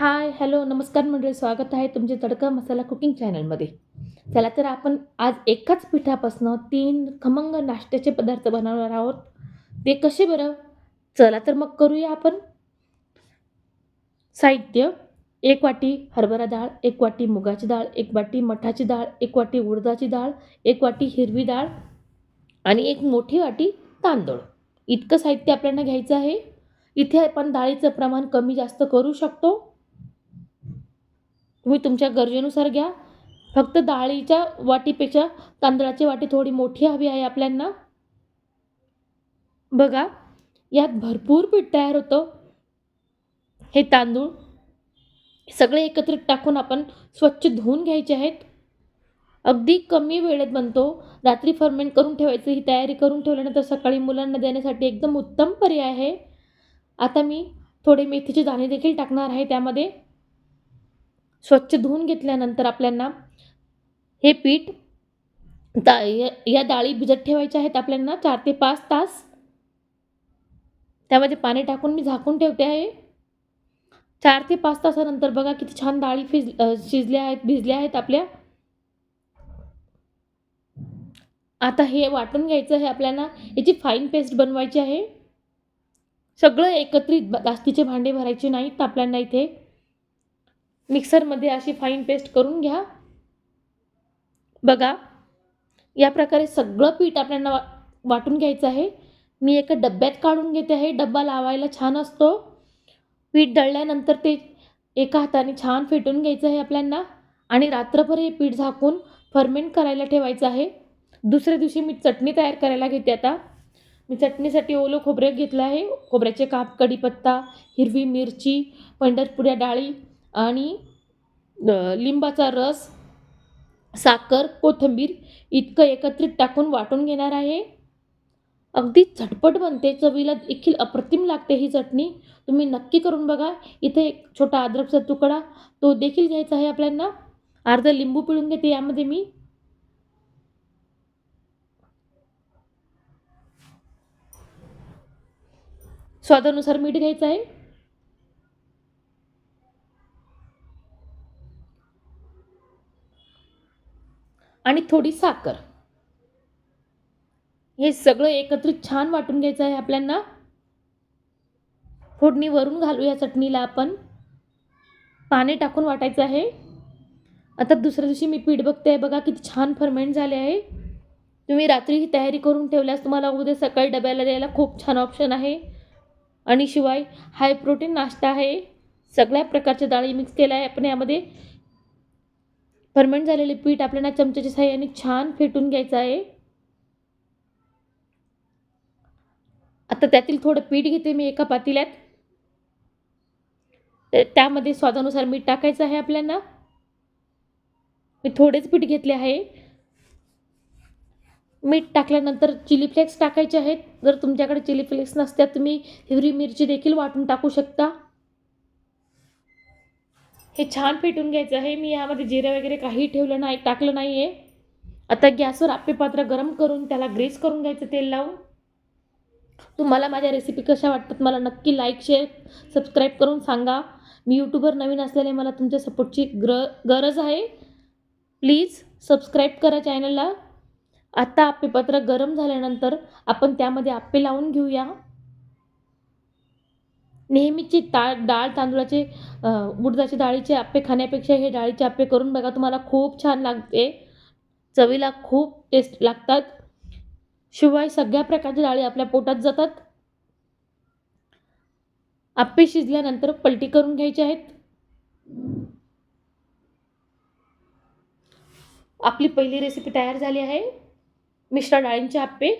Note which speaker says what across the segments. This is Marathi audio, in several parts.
Speaker 1: हाय हॅलो नमस्कार मंडळी स्वागत आहे तुमचे तडका मसाला कुकिंग चॅनलमध्ये. चला तर आपण आज एकाच पिठापासून तीन खमंग नाश्त्याचे पदार्थ बनवणार आहोत. ते कसे बरं? चला तर मग करूया आपण. साहित्य एक वाटी हरभरा डाळ एक वाटी मुगाची डाळ एक वाटी मठाची डाळ एक वाटी उडदाची डाळ एक वाटी हिरवी डाळ आणि एक मोठी वाटी तांदूळ. इतकं साहित्य आपल्याला घ्यायचं आहे. इथे आपण डाळीचं प्रमाण कमी जास्त करू शकतो. तुम्ही तुमच्या गरजेनुसार घ्या. फक्त डाळीच्या वाटीपेक्षा तांदळाची वाटी थोडी मोठी हवी आहे आपल्यांना. बघा यात भरपूर पीठ तयार होतं. हे तांदूळ सगळे एकत्रित टाकून आपण स्वच्छ धुवून घ्यायचे आहेत. अगदी कमी वेळेत बनतो. रात्री फर्मेंट करून ठेवायचं ही तयारी करून ठेवल्यानंतर सकाळी मुलांना देण्यासाठी एकदम उत्तम पर्याय आहे. आता मी थोडे मेथीचे दाणे देखील टाकणार आहे त्यामध्ये. स्वच्छ धुवून घेतल्यानंतर आपल्यांना हे पीठ दा या या डाळी भिजत ठेवायच्या आहेत आपल्यांना चार ते पाच तास. त्यामध्ये पाणी टाकून मी झाकून ठेवते आहे. चार ते पाच तासानंतर बघा किती छान डाळी फिज शिजल्या आहेत भिजल्या आहेत आपल्या. आता हे वाटून घ्यायचं आहे आपल्याला याची फाईन पेस्ट बनवायची आहे. सगळं एकत्रित जास्तीचे भांडे भरायचे नाहीत आपल्याला इथे. मिक्सरमध्ये अशी फाईन पेस्ट करून घ्या. बघा या प्रकारे सगळं पीठ आपल्याला वा वाटून घ्यायचं आहे. मी एका डब्यात काढून घेते आहे. डब्बा लावायला छान असतो. पीठ दळल्यानंतर ते एका हाताने छान फेटून घ्यायचं आहे आपल्यांना आणि रात्रभर हे पीठ झाकून फर्मेंट करायला ठेवायचं आहे. दुसऱ्या दिवशी मी चटणी तयार करायला घेते आता. मी चटणीसाठी ओलं खोबरं घेतलं आहे. खोबऱ्याचे काप कढीपत्ता हिरवी मिरची पंढरपुऱ्या डाळी आणि लिंबाचा रस साखर कोथिंबीर इतकं एकत्रित टाकून वाटून घेणार आहे. अगदी झटपट बनते. चवीला देखील अप्रतिम लागते ही चटणी. तुम्ही नक्की करून बघा. इथे एक छोटा अद्रकचा तुकडा तो देखील घ्यायचा आहे आपल्यांना अर्धा लिंबू पिळून घेते यामध्ये मी. स्वादानुसार मीठ घ्यायचं आहे. आणि थोडी साखर. हे सगळं एकत्रित छान वाटून घ्यायचं आहे आपल्यांना. फोडणी वरून घालू या चटणीला आपण. पाणी टाकून वाटायचं आहे. आता दुसऱ्या दिवशी मी पीठ बघते आहे बघा किती छान फर्मेंट झाले आहे. तुम्ही रात्री ही तयारी करून ठेवल्यास तुम्हाला उद्या सकाळी डब्याला द्यायला खूप छान ऑप्शन आहे. आणि शिवाय हाय प्रोटीन नाश्ता आहे. सगळ्या प्रकारच्या डाळी मिक्स केल्या आहे आपण यामध्ये. फर्मेंट झालेले पीठ आपल्याला चमच्याच्या साह्याने छान फेटून घ्यायचं आहे. आता त्यातील थोडं पीठ घेते मी एका पातेल्यात. त्यामध्ये स्वादानुसार मीठ टाकायचं आहे आपल्याला. मी थोडेच पीठ घेतले आहे. मीठ टाकल्यानंतर चिली फ्लेक्स टाकायचे आहेत. जर तुमच्याकडे चिली फ्लेक्स नसत्यात तुम्ही हिरवी मिरची देखील वाटून टाकू शकता. हे छान फेटून घ्यायचं आहे. मी यामध्ये जिरे वगैरे काही ठेवलं नाही टाकलं नाही आहे आता गॅसवर आपले पात्र गरम करून त्याला ग्रेस करून घ्यायचं तेल लावून. तुम्हाला माझ्या रेसिपी कशा वाटतात मला नक्की लाईक शेअर सबस्क्राईब करून सांगा. मी यूट्यूबवर नवीन असल्याने मला तुमच्या सपोर्टची ग्र गरज आहे. प्लीज सबस्क्राईब करा चॅनलला आत्ता आप्पेपात्र गरम झाल्यानंतर आपण त्यामध्ये आप्पे लावून घेऊया. नेहमीची ता डाळ तांदूळाचे उडदाचे डाळीचे आप्पे खाण्यापेक्षा हे डाळीचे आप्पे करून बघा तुम्हाला खूप छान लागते. चवीला खूप टेस्ट लागतात. शिवाय सगळ्या प्रकारच्या डाळी आपल्या पोटात जातात. आप्पे शिजल्यानंतर पलटी करून घ्यायचे आहेत. आपली पहिली रेसिपी तयार झाली आहे. मिश्रा डाळींचे आप्पे.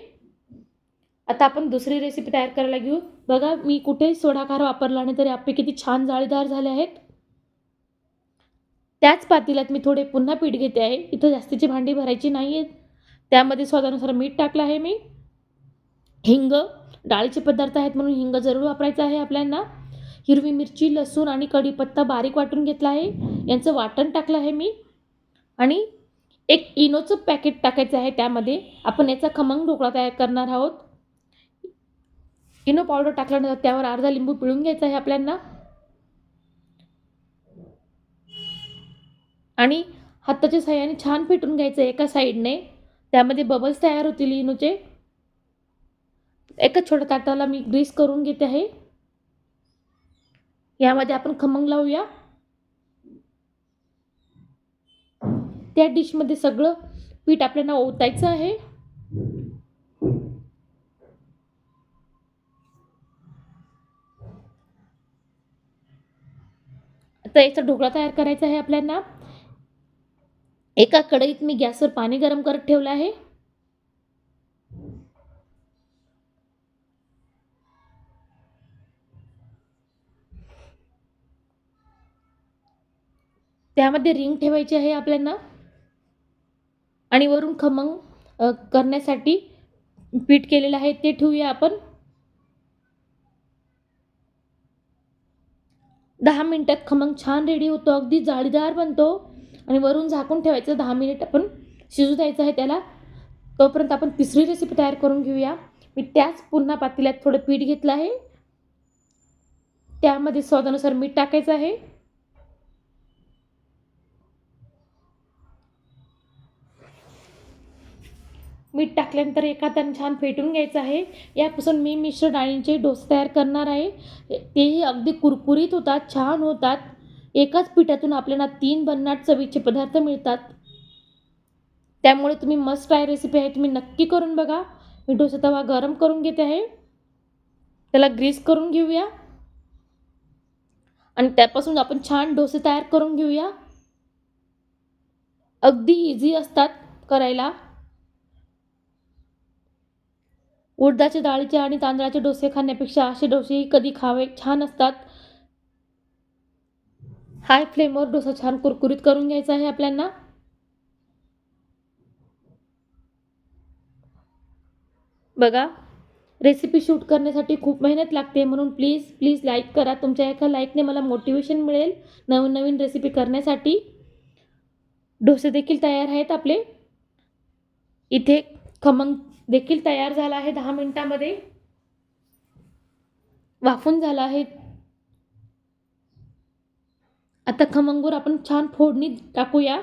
Speaker 1: आता आपण दुसरी रेसिपी तयार करायला घेऊ. बघा मी कुठेही सोडाखार वापरला नाही तरी आपले किती छान जाळीदार झाले आहेत. त्याच पातेल्यात मी थोडे पुन्हा पीठ घेते आहे. इथं जास्तीची भांडी भरायची नाही आहेत त्यामध्ये स्वादानुसार मीठ टाकलं आहे मी. हिंग डाळीचे पदार्थ आहेत म्हणून हिंग जरूर वापरायचं आहे आपल्यांना. हिरवी मिरची लसूण आणि कढीपत्ता बारीक वाटून घेतला आहे. यांचं वाटण टाकलं आहे मी. आणि एक इनोचं पॅकेट टाकायचं आहे त्यामध्ये. आपण याचा खमंग ढोकळा तयार करणार आहोत. इनो पावडर टाकल्यानंतर त्यावर अर्धा लिंबू पिळून घ्यायचा आहे आपल्यांना. आणि हाताच्या साह्याने छान फेटून घ्यायचं एका साईडने. त्यामध्ये बबल्स तयार होतील इनोचे. एका छोट्या ताटाला मी ग्रीस करून घेते आहे. यामध्ये आपण खमंग लावूया. त्या डिशमध्ये सगळं पीठ आपल्याला ओतायचं आहे. आता याचा ढोकळा तयार करायचा आहे आपल्याला एका कढईत मी गॅसवर पाणी गरम करत ठेवलं आहे. त्यामध्ये रिंग ठेवायची आहे आपल्याला आणि वरून खमंग करण्यासाठी पीठ केलेलं आहे ते ठेवूया आपण. दहा मिनटात खमंग छान रेडी होतो. अगदी जाळीदार बनतो. आणि वरून झाकून ठेवायचं दहा मिनिट आपण शिजू द्यायचं आहे त्याला. तोपर्यंत आपण तिसरी रेसिपी तयार करून घेऊया. मी त्याच पुन्हा पातेल्यात थोडं पीठ घेतलं आहे. त्यामध्ये स्वादानुसार मीठ टाकायचं आहे. मीठ टाकल्यानंतर एका छान फेटून घ्यायचं आहे. यापासून मी मिश्र डाळींचे डोसे तयार करणार आहे. तेही अगदी कुरकुरीत होतात छान होतात. एकाच पिठातून आपल्याला तीन भन्नाट चवीचे पदार्थ मिळतात. त्यामुळे तुम्ही मस्त ट्राय रेसिपी आहे तुम्ही नक्की करून बघा. मी डोसा तवा गरम करून घेते आहे. त्याला ग्रीस करून घेऊया. आणि त्यापासून आपण छान डोसे तयार करून घेऊया. अगदी इझी असतात करायला. उडदाच्या डाळीचे आणि तांदळाचे डोसे खाण्यापेक्षा असे डोसेही कधी खावे? छान असतात. हाय फ्लेमवर डोसा छान कुरकुरीत करून घ्यायचा आहे आपल्याला बघा रेसिपी शूट करण्यासाठी खूप मेहनत लागते म्हणून प्लीज प्लीज लाईक करा. तुमच्या एका लाईकने मला मोटिवेशन मिळेल नवीन नवीन रेसिपी करण्यासाठी. डोसे देखील तयार आहेत आपले. इथे खमंग देखील तयार झाला आहे दहा मिनटामध्ये. वाफून झाला आहे. आता खमंगूर आपण छान फोडणी टाकूया.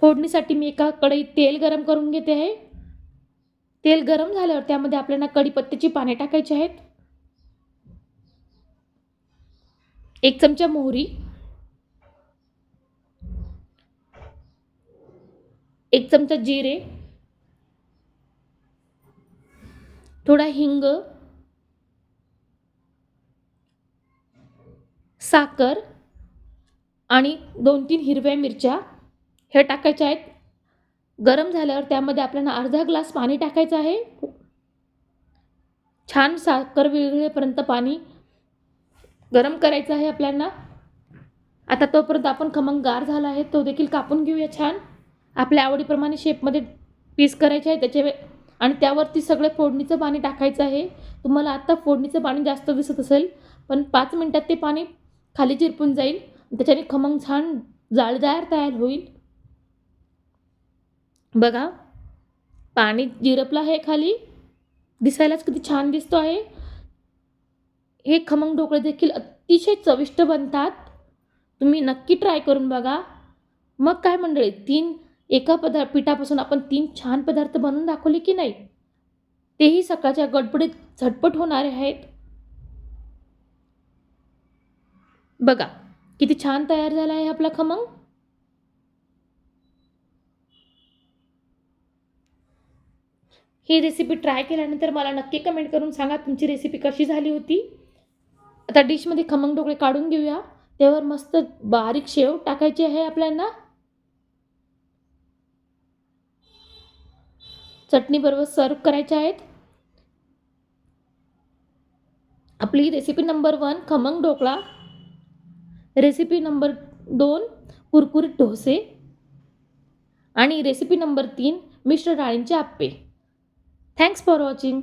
Speaker 1: फोडणीसाठी मी एका कढईत तेल गरम करून घेते आहे. तेल गरम झाल्यावर त्यामध्ये आपल्याला कढीपत्त्याची पाने टाकायची आहेत. एक चमचा मोहरी. एक चमचा जिरे. थोडा हिंग साखर आणि दोन तीन हिरव्या मिरच्या हे टाकायच्या आहेत. गरम झाल्यावर त्यामध्ये आपल्याला अर्धा ग्लास पाणी टाकायचं आहे. छान साखर विरघळेपर्यंत पाणी गरम करायचं आहे आपल्याला. आता तोपर्यंत आपण खमंग गार झाला आहे तो देखील कापून घेऊया छान. आपल्या आवडीप्रमाणे शेपमध्ये पीस करायचे आहे त्याच्या आणि त्यावरती सगळं फोडणीचं पाणी टाकायचं आहे. तुम्हाला आत्ता फोडणीचं पाणी जास्त दिसत असेल पण पाच मिनटात ते पाणी खाली चिरपून जाईल. त्याच्याने खमंग छान जाळदार तयार होईल. बघा पाणी जिरपलं आहे खाली. दिसायलाच किती छान दिसतो आहे. हे खमंग ढोकळे देखील अतिशय चविष्ट बनतात. तुम्ही नक्की ट्राय करून बघा. मग काय मंडळी तीन एका पदार्थ पिठापासून आपण तीन छान पदार्थ बनवून दाखवले की नाही? तेही सकाळच्या गडबडीत झटपट होणारे आहेत. बघा किती छान तयार झाला आहे आपला खमंग. ही रेसिपी ट्राय केल्यानंतर मला नक्की कमेंट करून सांगा तुमची रेसिपी कशी झाली होती. आता डिशमध्ये खमंग ढोकळे काढून घेऊया. त्यावर मस्त बारीक शेव टाकायची आहे आपल्याला. चटणीबरोबर सर्व करायचे आहेत. आपली रेसिपी नंबर वन खमंग ढोकळा. रेसिपी नंबर दोन कुरकुरीत डोसे. आणि रेसिपी नंबर तीन मिश्र डाळींचे आप्पे. Thanks for watching